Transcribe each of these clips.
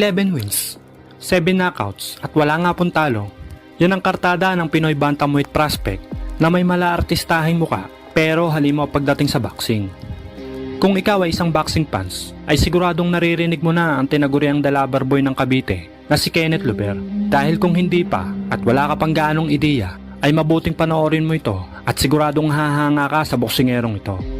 11 wins, 7 knockouts at wala nga pong talo. Yan ang kartada ng Pinoy Bantamweight prospect na may mala-artistahing muka pero halimaw pagdating sa boxing. Kung ikaw ay isang boxing fans, ay siguradong naririnig mo na ang tinaguriang dalabar boy ng Cavite na si Kenneth Luber. Dahil kung hindi pa at wala ka pang gaanong ideya, ay mabuting panoorin mo ito at siguradong hahanga ka sa boksingerong ito.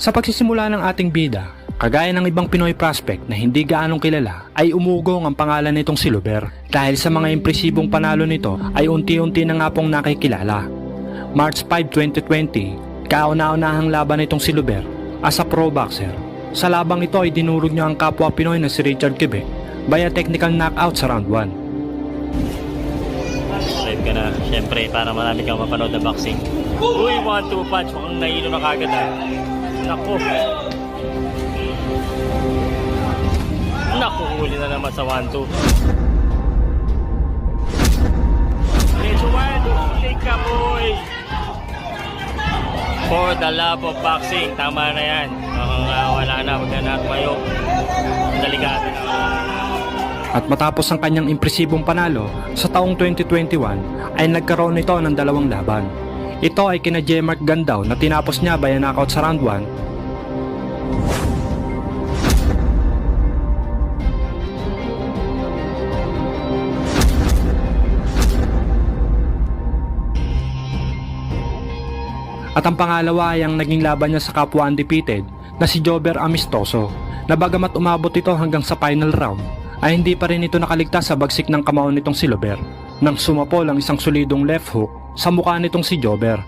Sa pagsisimula ng ating bida, kagaya ng ibang Pinoy prospect na hindi gaanong kilala, ay umugong ang pangalan nitong si Luber. Dahil sa mga impresibong panalo nito ay unti-unti na nga pong nakikilala. March 5, 2020, kauna-unahang laban nitong si Luber as a pro boxer. Sa labang ito ay dinurog niya ang kapwa Pinoy na si Richard Quebec via technical knockout sa round 1. Live ka na. Siyempre, para marami kang mapanood na boxing. Uy, one, two punch. Mukhang nahilo na kagad ah. Naku. Naku, huli na naman sa one, two. Medyo wild. Take ka, boy. For the love of boxing. Tama na yan. Ah, wala na. Huwag na natin mayo. Delikado na. At matapos ang kanyang impresibong panalo sa taong 2021 ay nagkaroon ito ng dalawang laban. Ito ay kina J. Mark Gandaw na tinapos niya by knockout sa round 1 At ang pangalawa ay ang naging laban niya sa kapwa undefeated na si Jober Amistoso na bagamat umabot ito hanggang sa final round ay hindi pa rin ito nakaligtas sa bagsik ng kamao nitong si Lober nang sumapol ang isang solidong left hook sa mukha nitong si Jober.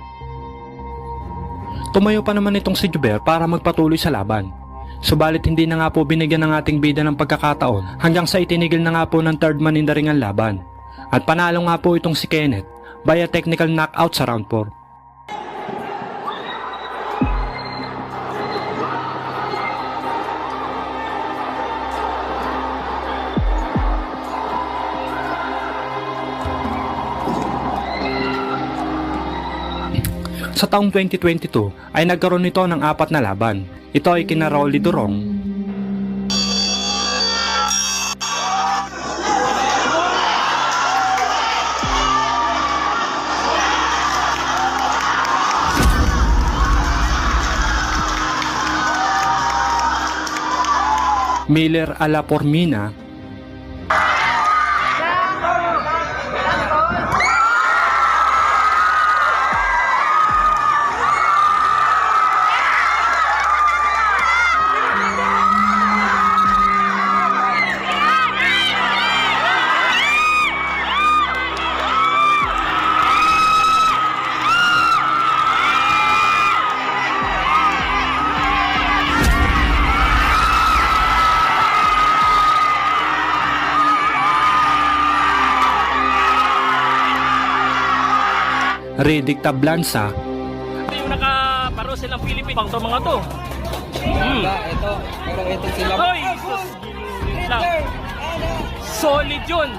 Tumayo pa naman itong si Jober para magpatuloy sa laban. Subalit hindi na nga po binigyan ng ating bida ng pagkakataon hanggang sa itinigil na nga po ng third man in the ring ang laban. At panalo nga po itong si Kenneth via technical knockout sa round 4. Sa taong 2022 ay nagkaroon nito ng apat na laban. Ito ay kina Rolly Durong, Miller Alapormina, Riddick Tablansa, Ito yung nakaparo silang Philippine. Pang to mga to. Hmm. Ba, ito. Pero ito sila. Hoy! sus, ginulit lang. Solid yun.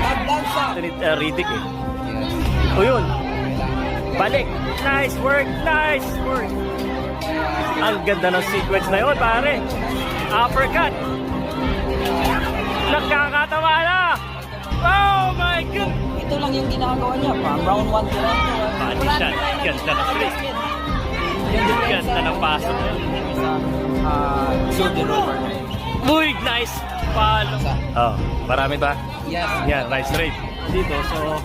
Paglansa. Uh, Riddick eh. O yun. Balik. Nice work. Nice work. Ang ganda ng sequence na yun, pare. Uppercut. Nagkakatawa na. Oh my God. Ito lang yung ginagawa niya. From round 1 to round 2. Body shot. Ganda ng straight. Ganda ng paso. Uh, Jordan Rover. Uy, nice follow. Oh, marami ba? Yes. Yan, right straight. Dito, so...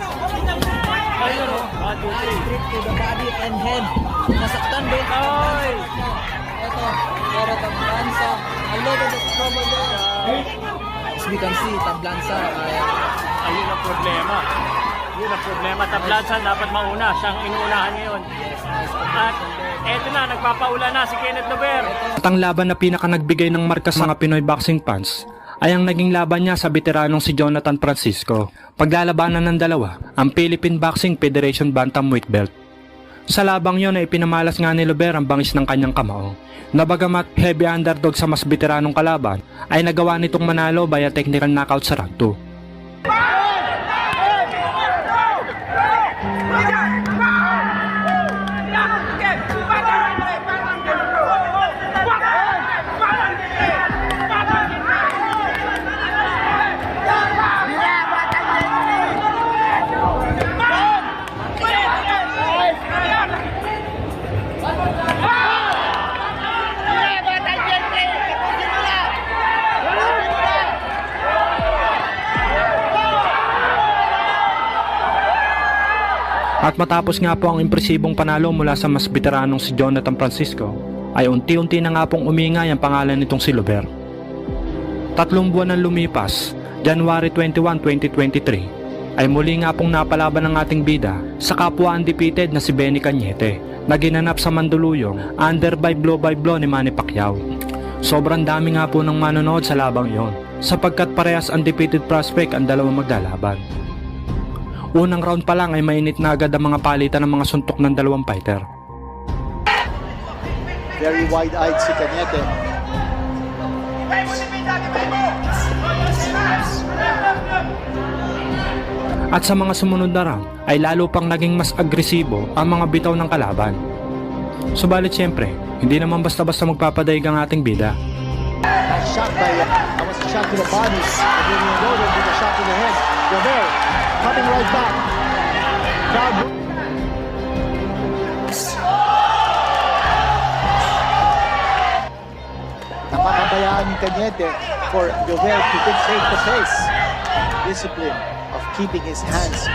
Ayun, oh. One, two, three. Straight to the body and head. Nasaktan din. Ay! Ito. Pero Tablansa. A little bit trouble there. As we can see, Tablansa. Kaya Ayun ang problema. Yun ang problema. Tablansan dapat mauna. Siyang inuunahan ngayon. At eto na, nagpapaula na si Kenneth Lober. At ang laban na pinaka nagbigay ng marka sa mga Pinoy boxing fans ay ang naging laban niya sa veteranong si Jonathan Francisco. Paglalabanan ng dalawa, ang Philippine Boxing Federation Bantamweight Belt. Sa labang yon ay pinamalas nga ni Luber ang bangis ng kanyang kamao. Na bagamat heavy underdog sa mas veteranong kalaban, ay nagawa nitong manalo via technical knockout sa round 2. At matapos nga po ang impresibong panalo mula sa mas veteranong si Jonathan Francisco, ay unti-unti na nga pong umingay ang pangalan nitong si Luber. Tatlong buwan ang lumipas, January 21, 2023, ay muli nga pong napalaban ng ating bida sa kapwa undefeated na si Benny Cañete na ginanap sa Mandaluyong under by blow by blow ni Manny Pacquiao. Sobrang dami nga po ng manonood sa labang yon sapagkat parehas undefeated prospect ang dalawang maglalaban. Unang round pa lang ay mainit na agad ang mga palitan ng mga suntok ng dalawang fighter. Very wide-eyed si Cañete. At sa mga sumunod na round ay lalo pang naging mas agresibo ang mga bitaw ng kalaban. Subalit siyempre, hindi naman basta-basta magpapadaig ang ating bida. Nice shot by, that was a shot to the body. And then he a shot to the head. Gobert coming right back. Crowd. Nakakabayaan ni Cañete for Gobert to dictate the pace. Discipline of keeping his hands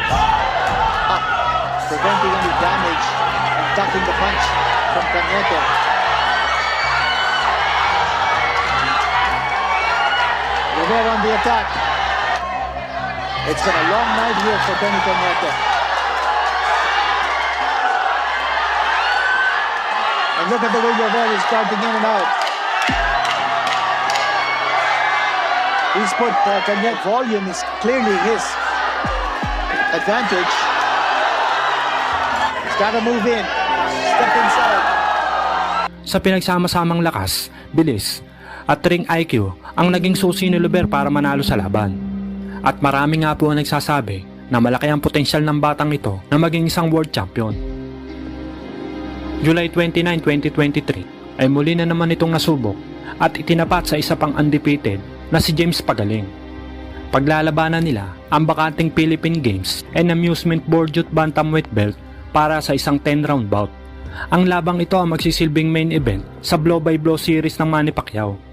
up, preventing any damage and ducking the punch from Cañete. Rivera on the attack. It's been a long night here for Benny Cañete. And look at the way Rivera is starting in and out. He's put uh, Cañete. Volume is clearly his advantage. He's got to move in. Step inside. Sa pinagsama-samang lakas, bilis, at ring IQ ang naging susi ni Luber para manalo sa laban. At marami nga po ang nagsasabi na malaki ang potensyal ng batang ito na maging isang world champion. July 29, 2023 ay muli na naman itong nasubok at itinapat sa isa pang undefeated na si James Pagaling. Paglalabanan nila ang bakanting Philippine Games and Amusement Board Youth Bantamweight Belt para sa isang 10-round bout. Ang labang ito ang magsisilbing main event sa blow-by-blow series ng Manny Pacquiao.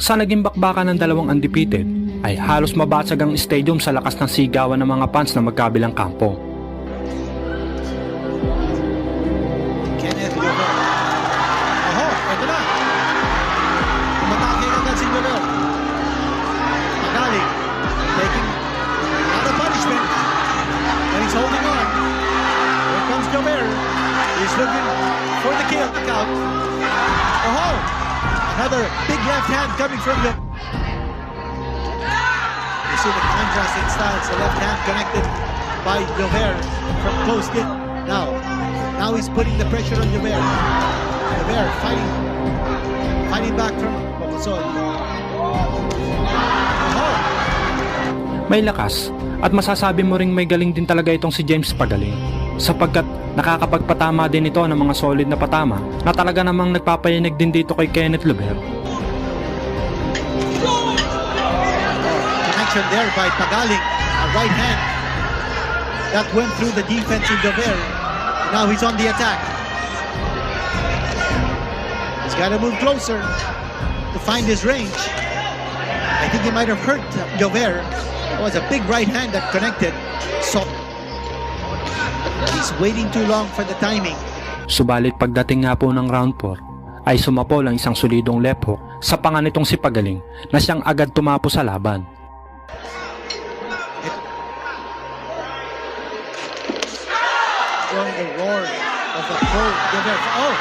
Sa naging bakbakan ng dalawang undefeated, ay halos mabasag ang stadium sa lakas ng sigawan ng mga fans na magkabilang kampo. Another big left hand coming from the... You see the contrast in styles. The left hand connected by Gobert from close dip. Now, now he's putting the pressure on Gobert. Gobert fighting, fighting back from Bocosol. May lakas at masasabi mo ring may galing din talaga itong si James Pagaling sapagkat nakakapagpatama din ito ng mga solid na patama na talaga namang nagpapayinig din dito kay Kenneth Luber. connection there by Pagaling, a right hand that went through the defense in Gobert. Now he's on the attack. He's got to move closer to find his range. I think he might have hurt Gobert. It was a big right hand that connected. So he's waiting too long for the timing. Subalit pagdating nga po ng round 4 ay sumapol ang isang solidong left hook sa panga nitong si Pagaling na siyang agad tumapo sa laban. Join the roar of the pro. Oh!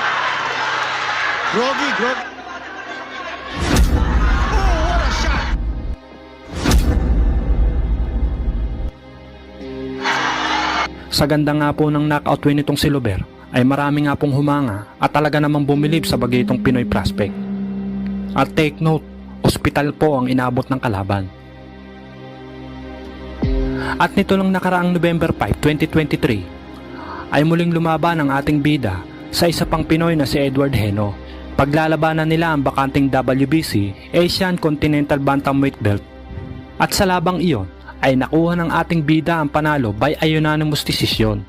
Groggy, groggy. Sa ganda nga po ng knockout win nitong si Luber ay marami nga pong humanga at talaga namang bumilib sa bagay itong Pinoy prospect. At take note, ospital po ang inabot ng kalaban. At nito lang nakaraang November 5, 2023 ay muling lumaban ang ating bida sa isa pang Pinoy na si Edward Heno. Paglalabanan nila ang bakanting WBC Asian Continental Bantamweight Belt. At sa labang iyon ay nakuha ng ating bida ang panalo by unanimous decision.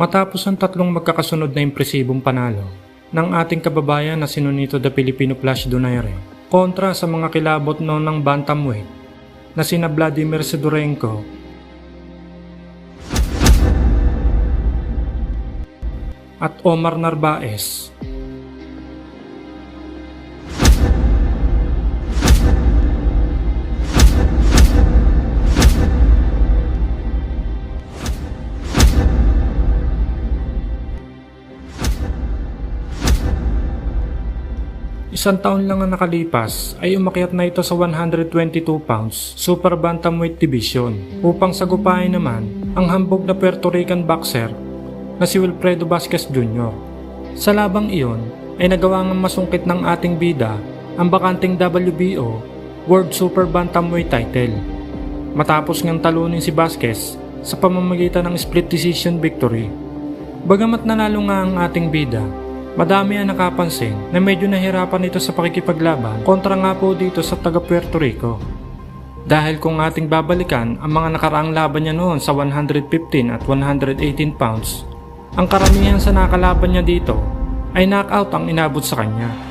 Matapos ang tatlong magkakasunod na impresibong panalo ng ating kababayan na sinunito the Filipino Flash Donaire kontra sa mga kilabot noon ng bantamweight na sina Vladimir Sidorenko at Omar Narvaez. Isang taon lang ang nakalipas ay umakyat na ito sa 122 pounds Super Bantamweight Division upang sagupain naman ang hambog na Puerto Rican boxer na si Wilfredo Vasquez Jr. Sa labang iyon ay nagawa ng masungkit ng ating bida ang bakanting WBO World Super Bantamweight title. Matapos ngang talunin si Vasquez sa pamamagitan ng split decision victory. Bagamat nanalo nga ang ating bida, Madami ang nakapansin na medyo nahirapan ito sa pakikipaglaban kontra nga po dito sa taga Puerto Rico. Dahil kung ating babalikan ang mga nakaraang laban niya noon sa 115 at 118 pounds, ang karamihan sa nakalaban niya dito ay knockout ang inabot sa kanya.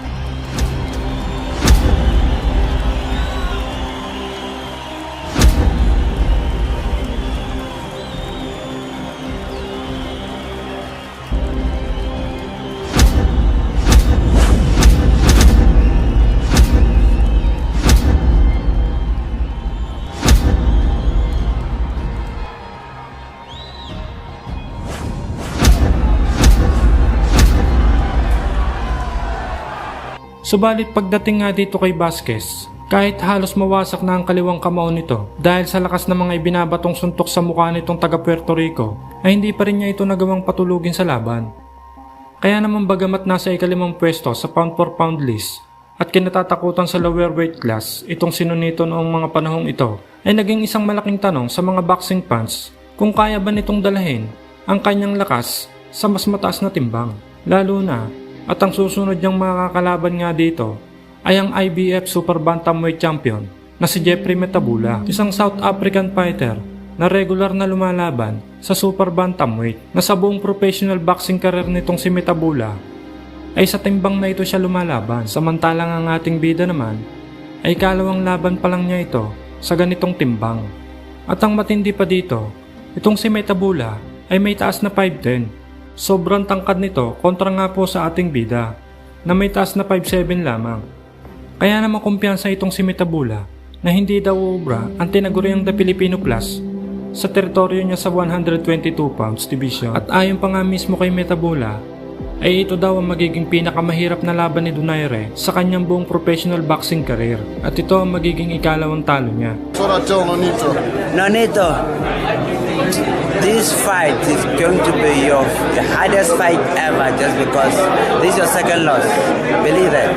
Subalit pagdating nga dito kay Vasquez, kahit halos mawasak na ang kaliwang kamao nito dahil sa lakas ng mga ibinabatong suntok sa mukha nitong taga Puerto Rico ay hindi pa rin niya ito nagawang patulugin sa laban. Kaya naman bagamat nasa ikalimang pwesto sa pound for pound list at kinatatakutan sa lower weight class itong sinunito noong mga panahong ito ay naging isang malaking tanong sa mga boxing fans kung kaya ba nitong dalahin ang kanyang lakas sa mas mataas na timbang. Lalo na at ang susunod niyang makakalaban nga dito ay ang IBF Super Bantamweight Champion na si Jeffrey Metabula, isang South African fighter na regular na lumalaban sa Super Bantamweight na sa buong professional boxing career nitong si Metabula ay sa timbang na ito siya lumalaban samantalang ang ating bida naman ay kalawang laban pa lang niya ito sa ganitong timbang. At ang matindi pa dito, itong si Metabula ay may taas na 5'10". Sobrang tangkad nito kontra nga po sa ating bida. na may taas na 5'7 lamang. Kaya naman kumpiyansa itong si Metabula na hindi daw ubra ang tinaguriang The Filipino Plus sa teritoryo niya sa 122 pounds division. At ayon pa nga mismo kay Metabula, ay ito daw ang magiging pinakamahirap na laban ni Donaire sa kanyang buong professional boxing career. At ito ang magiging ikalawang talo niya. That's what I tell Nonito. Nonito, this fight is going to be your the hardest fight ever just because this is your second loss. Believe it.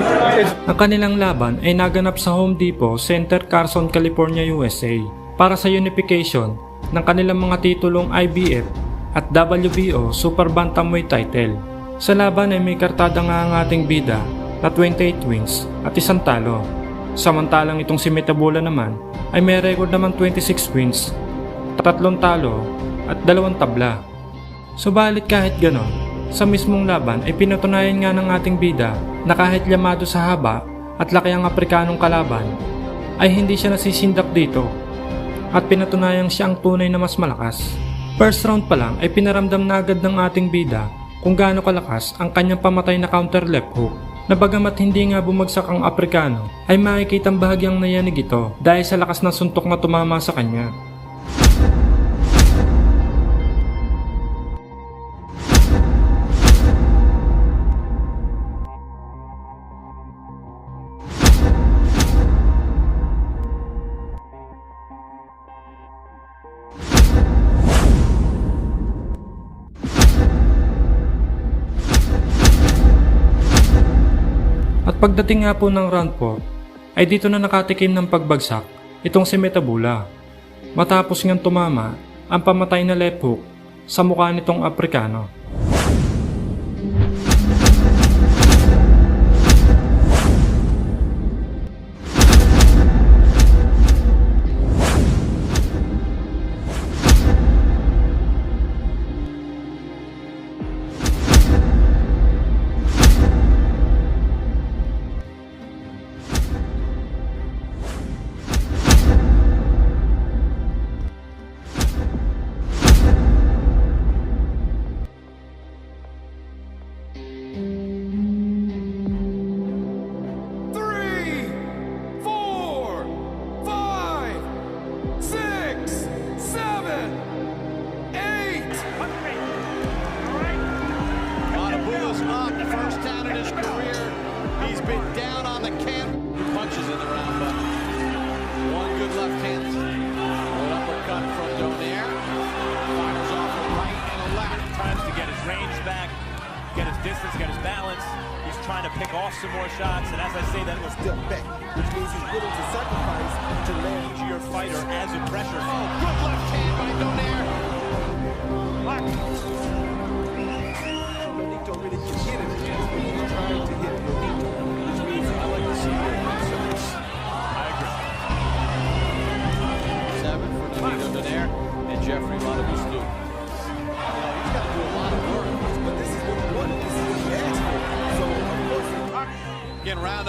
Ang kanilang laban ay naganap sa Home Depot Center, Carson, California, USA para sa unification ng kanilang mga titulong IBF at WBO Super Bantamweight title. Sa laban ay may kartada nga ang ating bida na 28 wins at isang talo. Samantalang itong si Metabula naman ay may record naman 26 wins, tatlong talo at dalawang tabla. Subalit kahit ganon, sa mismong laban ay pinatunayan nga ng ating bida na kahit yamado sa haba at laki ang Afrikanong kalaban, ay hindi siya nasisindak dito at pinatunayang siya ang tunay na mas malakas. First round pa lang ay pinaramdam na agad ng ating bida kung gaano kalakas ang kanyang pamatay na counter left hook na bagamat hindi nga bumagsak ang Aprikano ay makikitang bahagyang nayanig ito dahil sa lakas ng suntok na tumama sa kanya. Pagdating nga po ng round 4, ay dito na nakatikim ng pagbagsak itong si Metabula. Matapos ngang tumama ang pamatay na left hook sa mukha nitong Aprikano.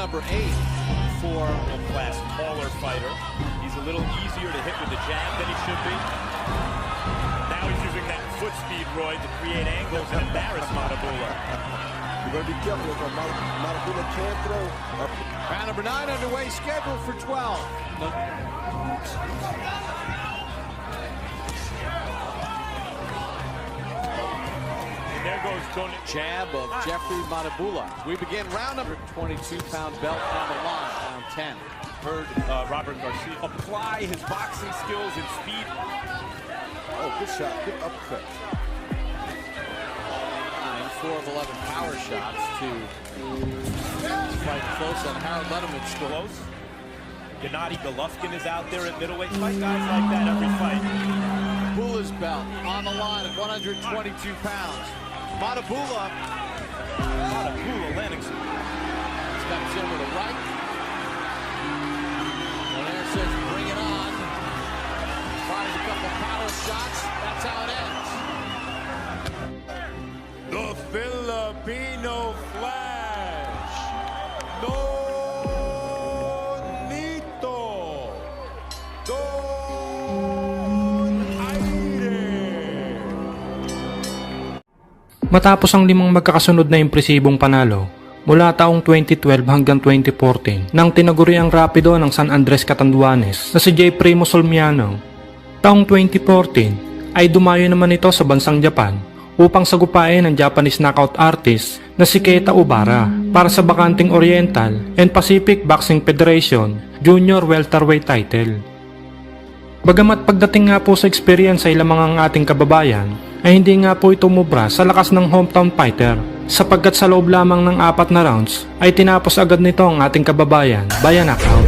Number eight. For a class taller fighter, he's a little easier to hit with the jab than he should be. Now he's using that foot speed, Roy, to create angles and embarrass Matabula. you're going to be careful if Marabula can't throw. Round number nine underway, scheduled for 12. Jab of Jeffrey Matabula. We begin round number 22 pound belt on the line, round 10. Heard uh, Robert Garcia apply his boxing skills and speed. Oh, good shot. Good uppercut. Nine, four of 11 power shots to fight close on Harold Letterman's score. Close. Gennady Golovkin is out there at middleweight. Fight guys like that every fight. Matabula's belt on the line at 122 pounds. Matabula Matabula landing some steps in with a right. Donaire says bring it on. Fires a couple power shots. That's how it ends. The Filipino Flash. Matapos ang limang magkakasunod na impresibong panalo mula taong 2012 hanggang 2014 nang tinaguri ang rapido ng San Andres Catanduanes na si J. Primo Solmiano. Taong 2014 ay dumayo naman ito sa bansang Japan upang sagupain ang Japanese knockout artist na si Keita Ubara para sa bakanting Oriental and Pacific Boxing Federation Junior Welterweight title. Bagamat pagdating nga po sa experience sa ilang mga ating kababayan, ay hindi nga po ito mubra sa lakas ng hometown fighter sapagkat sa loob lamang ng apat na rounds ay tinapos agad nito ang ating kababayan by knockout.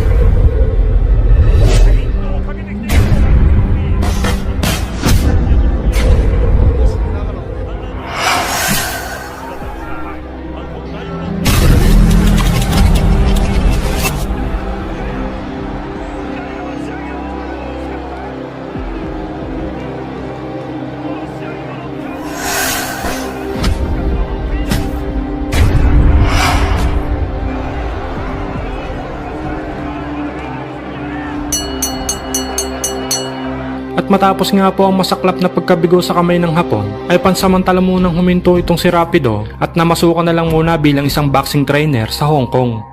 At matapos nga po ang masaklap na pagkabigo sa kamay ng Hapon, ay pansamantala munang huminto itong si Rapido at namasukan na lang muna bilang isang boxing trainer sa Hong Kong.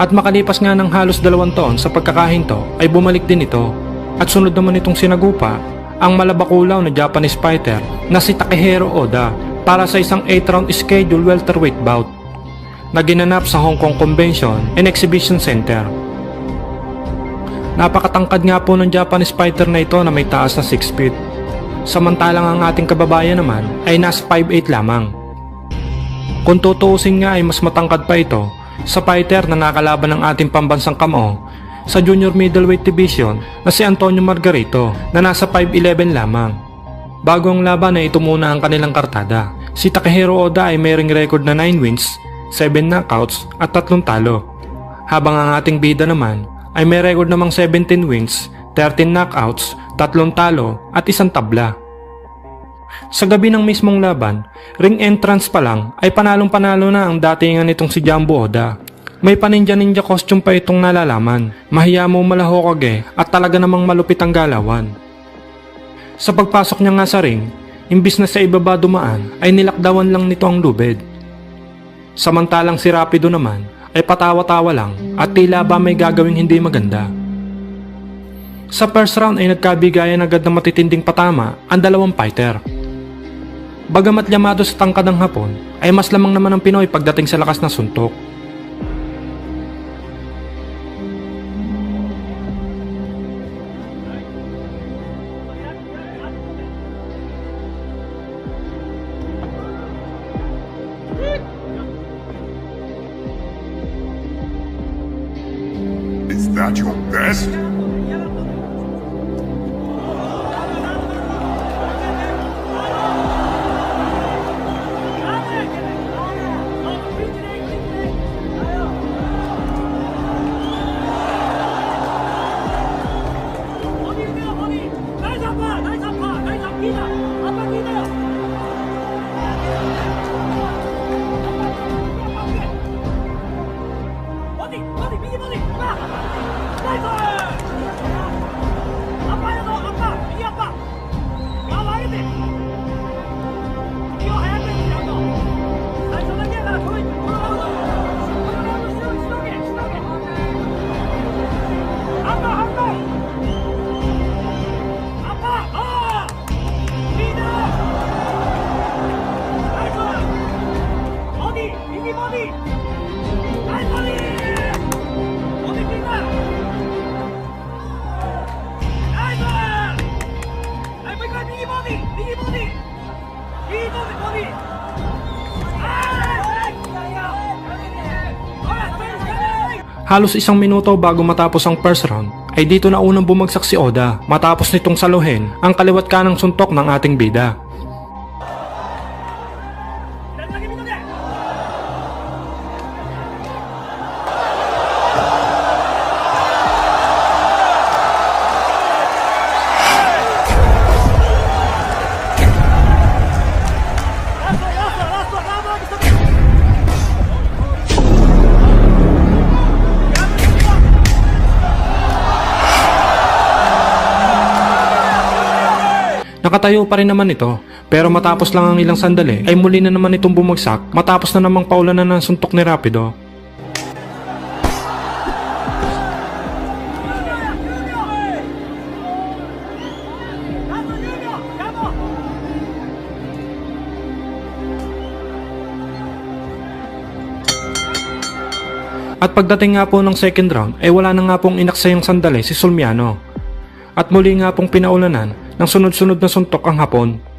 At makalipas nga ng halos dalawang taon sa pagkakahinto ay bumalik din ito. At sunod naman itong sinagupa ang malabakulaw na Japanese fighter na si Takehiro Oda para sa isang 8-round schedule welterweight bout na ginanap sa Hong Kong Convention and Exhibition Center. Napakatangkad nga po ng Japanese fighter na ito na may taas na 6 feet. Samantalang ang ating kababayan naman ay nasa 5'8 lamang. Kung tutuusin nga ay mas matangkad pa ito sa fighter na nakalaban ng ating pambansang kamo sa junior middleweight division na si Antonio Margarito na nasa 5'11 lamang. Bago ang laban ay ito muna ang kanilang kartada. Si Takehiro Oda ay mayroong record na 9 wins, 7 knockouts at 3 talo. Habang ang ating bida naman ay may record namang 17 wins, 13 knockouts, 3 talo at isang tabla. Sa gabi ng mismong laban, ring entrance pa lang ay panalong panalo na ang datingan nitong si Jumbo Oda. May paninja-ninja costume pa itong nalalaman, mahiya mo malahokage at talaga namang malupit ang galawan. Sa pagpasok niya nga sa ring, imbis na sa ibaba dumaan ay nilakdawan lang nito ang lubid. Samantalang si Rapido naman ay patawa-tawa lang at tila ba may gagawing hindi maganda. Sa first round ay nagkabigayan agad ng matitinding patama ang dalawang fighter. Bagamat llamado sa tangkad ng hapon, ay mas lamang naman ang Pinoy pagdating sa lakas ng suntok. 你。Halos isang minuto bago matapos ang first round, ay dito na unang bumagsak si Oda matapos nitong saluhin ang kaliwat kanang suntok ng ating bida. Nakatayo pa rin naman ito Pero matapos lang ang ilang sandali ay muli na naman itong bumagsak matapos na namang paulanan ng suntok ni Rapido. At pagdating nga po ng second round ay wala na nga pong inaksayang sandali si Sulmiano. At muli nga pong pinaulanan ng sunod-sunod na suntok ang hapon.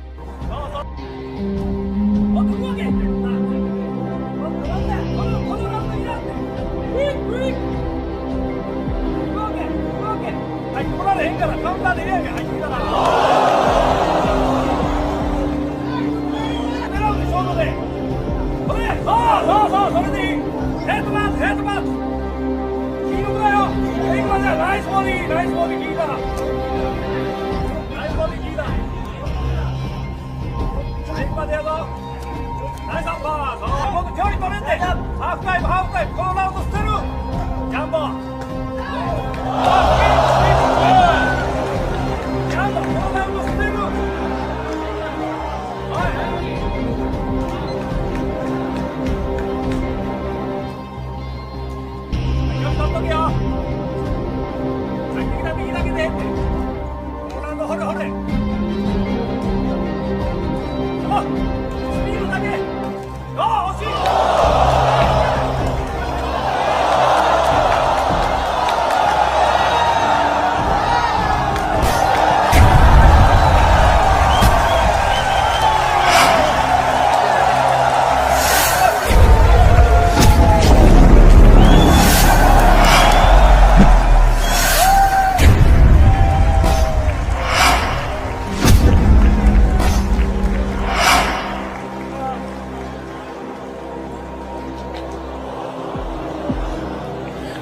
half time, half time, call out the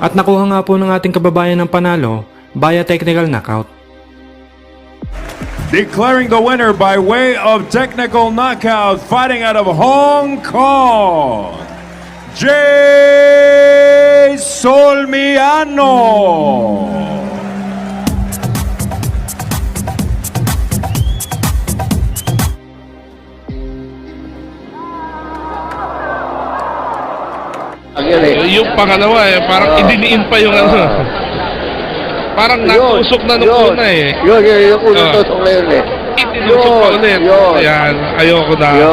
At nakuha nga po ng ating kababayan ng panalo via technical knockout. Declaring the winner by way of technical knockout, fighting out of Hong Kong, Jay Solmiano. Yung pangalawa eh, parang idiniin pa yung ano. Parang natusok na nung una eh. Yun, yun, yung unang Ah. tusok na yun eh. Itinusok pa ulit. Yun. Ayan, ayoko na. Yun.